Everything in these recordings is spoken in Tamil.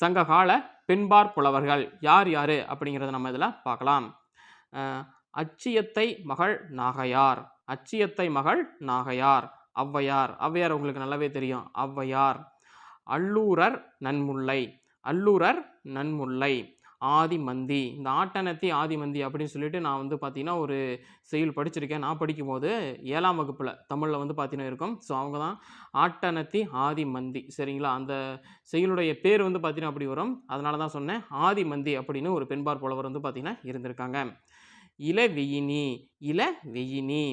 சங்ககால பெண்பார் புலவர்கள். யார் யார்? அப்படிங்கிறத நம்ம இதில் பார்க்கலாம். அச்சியத்தை மகள் நாகையார். அச்சியத்தை மகள் நாகையார். ஔவையார். ஔவையார் உங்களுக்கு நல்லாவே தெரியும். ஔவையார். அல்லூரர் நன்முல்லை. அல்லூரர் நன்முல்லை. ஆதிமந்தி. இந்த ஆட்டனத்தி ஆதிமந்தி அப்படின்னு சொல்லிட்டு நான் வந்து பார்த்தீங்கன்னா ஒரு செயல் படிச்சிருக்கேன். நான் படிக்கும்போது ஏழாம் வகுப்பில் தமிழில் வந்து பார்த்தீங்கன்னா இருக்கும். ஸோ அவங்க தான் ஆட்டனத்தி ஆதிமந்தி. சரிங்களா? அந்த செயலுடைய பேர் வந்து பார்த்தீங்கன்னா அப்படி வரும். அதனால தான் சொன்னேன். ஆதிமந்தி அப்படின்னு ஒரு பெண்பார் புலவர் வந்து பார்த்தீங்கன்னா இருந்திருக்காங்க. இளவெயினி இளவெயினி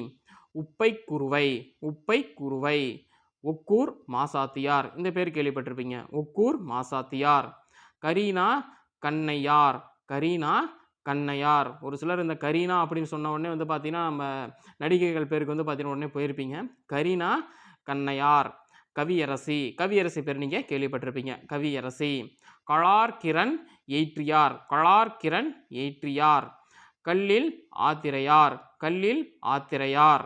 உப்பை குருவை உப்பை குருவை ஒக்கூர் மாசாத்தியார். இந்த பேர் கேள்விப்பட்டிருப்பீங்க. ஒக்கூர் மாசாத்தியார். கரீனா கண்ணையார். கரீனா கண்ணையார். ஒரு சிலர் இந்த கரீனா அப்படின்னு சொன்ன உடனே வந்து பார்த்தீங்கன்னா நம்ம நடிகைகள் பேருக்கு வந்து பார்த்தீங்கன்னா உடனே போயிருப்பீங்க. கரீனா கண்ணையார் கவியரசி. கவியரசி பேர் நீங்கள் கேள்விப்பட்டிருப்பீங்க. கவியரசி. களார் கிரண் எயிற்றியார் களார் கிரண் எயிற்றியார் கல்லில் ஆத்திரையார். கல்லில் ஆத்திரையார்.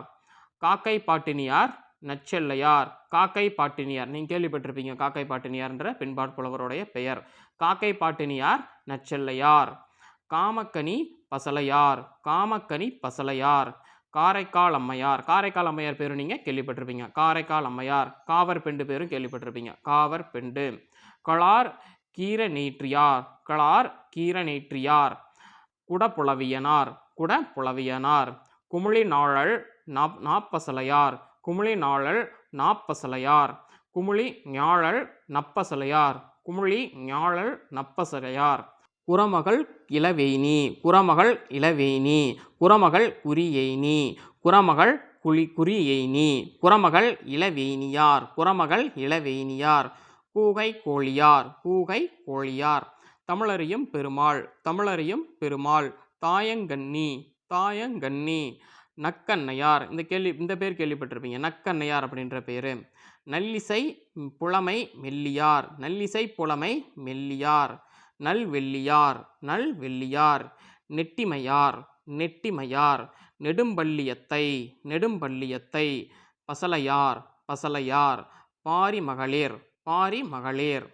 காக்கை பாட்டினியார். நச்செல்லையார் காக்கை பாட்டினியார். நீங்கள் கேள்விப்பட்டிருப்பீங்க காக்கை பாட்டினியார்ன்ற பின்பாட் புலவருடைய பெயர். காக்கை பாட்டினியார் நச்செல்லையார். காமக்கனி பசலையார் காமக்கனி பசலையார். காரைக்கால் அம்மையார். காரைக்கால் அம்மையார் பேரும் நீங்கள் கேள்விப்பட்டிருப்பீங்க. காரைக்கால் அம்மையார். காவர் பெண்டு பேரும் கேள்விப்பட்டிருப்பீங்க. காவர் பெண்டு. களார் கீர நீற்றியார் களார் கீர நீற்றியார் குடப்புலவியனார். குடப்புலவியனார். குமிழி நாழல் நாப் நாப்பசலையார். குமிழி நாழல் நாப்பசலையார். குமிழி ஞாழல் நப்பசலையார். குமிழி ஞாழல் நப்பசலையார். குரமகள் இளவேணி. குரமகள் இளவேணி. குரமகள் குறியேனி குரமகள் குழி குறியேனி குரமகள் இளவேணியார். குரமகள் இளவேணியார். கூகை கோழியார். கூகை கோழியார். தமிழறியும் பெருமாள். தமிழறியும் பெருமாள். தாயங்கண்ணி. தாயங்கண்ணி. நக்கண்ணையார் இந்த கேள்வி இந்த பேர் கேள்விப்பட்டிருப்பீங்க. நக்கண்ணையார் அப்படின்ற பேர். நல்லிசை புலமை மெல்லியார். நல்லிசை புலமை மெல்லியார். நல்வெள்ளியார் நல்வெள்ளியார் நெட்டிமையார். நெட்டிமையார். நெடும்பள்ளியத்தை. நெடும்பள்ளியத்தை. பசலையார். பசலையார். பாரி மகளிர் பாரி மகளிர்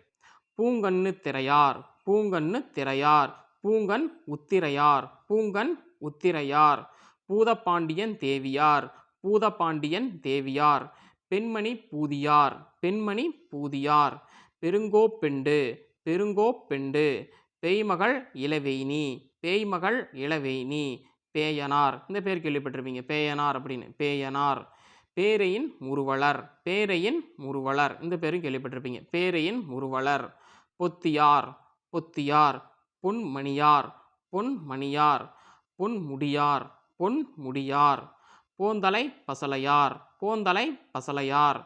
பூங்கண்ணு திரையார். பூங்கண்ணு திரையார். பூங்கன் உத்திரையார். பூங்கன் உத்திரையார். பூதப்பாண்டியன் தேவியார் பூதப்பாண்டியன் தேவியார். பெண்மணி பூதியார் பெண்மணி பூதியார். பெருங்கோப்பெண்டு பெருங்கோப்பெண்டு பேய்மகள் இளவேணி பேய்மகள் இளவேணி. பேயனார். இந்த பேர் கேள்விப்பட்டிருப்பீங்க. பேயனார் அப்படின்னு. பேயனார். பேரையின் முருவலர். பேரையின் முருவலர். இந்த பேரும் கேள்விப்பட்டிருப்பீங்க. பேரையின் முருவலர். பொத்தியார் பொத்தியார். பொன்மணியார். பொன்மணியார். பொன்முடியார். பொன்முடியார் போந்தலை பசலையார். போந்தலை பசலையார்.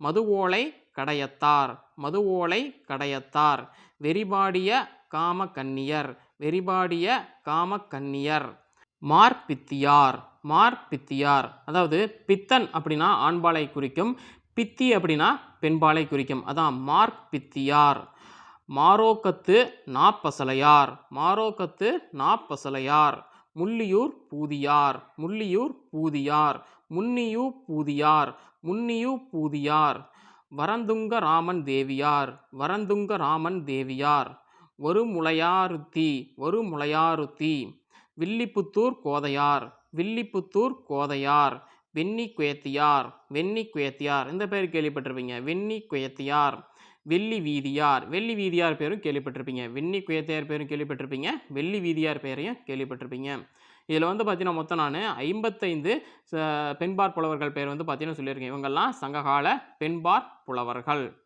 மதுவோலை கடையத்தார். மதுவோலை கடையத்தார். வெறிபாடிய காமக்கன்னியர். வெறிபாடிய காமக்கன்னியர். மார்பித்தியார். மார்பித்தியார். அதாவது பித்தன் அப்படின்னா ஆண்பாலை குறிக்கும். பித்தி அப்படின்னா பெண்பாலை குறிக்கும். அதான் மார்க் பித்தியார் மாரோக்கத்து நாப்பசலையார். மாரோக்கத்து நாப்பசலையார். முள்ளியூர் பூதியார் முள்ளியூர் பூதியார் முன்னியூ பூதியார் முன்னியூ பூதியார். வரந்துங்க ராமன் தேவியார் வரந்துங்க ராமன் தேவியார். ஒரு முளையாருத்தி ஒரு முளையாருத்தி வில்லிபுத்தூர் கோதையார் வில்லிபுத்தூர் கோதையார். வெண்ணி குயத்தியார் வெண்ணி குயத்தியார். இந்த பேர் கேள்விப்பட்டிருப்பீங்க. வெண்ணி குயத்தியார். வெள்ளி வீதியார். வெள்ளி வீதியார் பேரும் கேள்விப்பட்டிருப்பீங்க. வெண்ணி குயத்தையார் பேரும் கேள்விப்பட்டிருப்பீங்க. வெள்ளி வீதியார் பேரையும் கேள்விப்பட்டிருப்பீங்க. இதில் வந்து பார்த்தீங்கன்னா மொத்தம் நான் ஐம்பத்தைந்து ச- பெண்பார் புலவர்கள் பேர் வந்து பார்த்தீங்கன்னா சொல்லியிருக்கேன். இவங்கெல்லாம் சங்ககால பெண்பார் புலவர்கள்.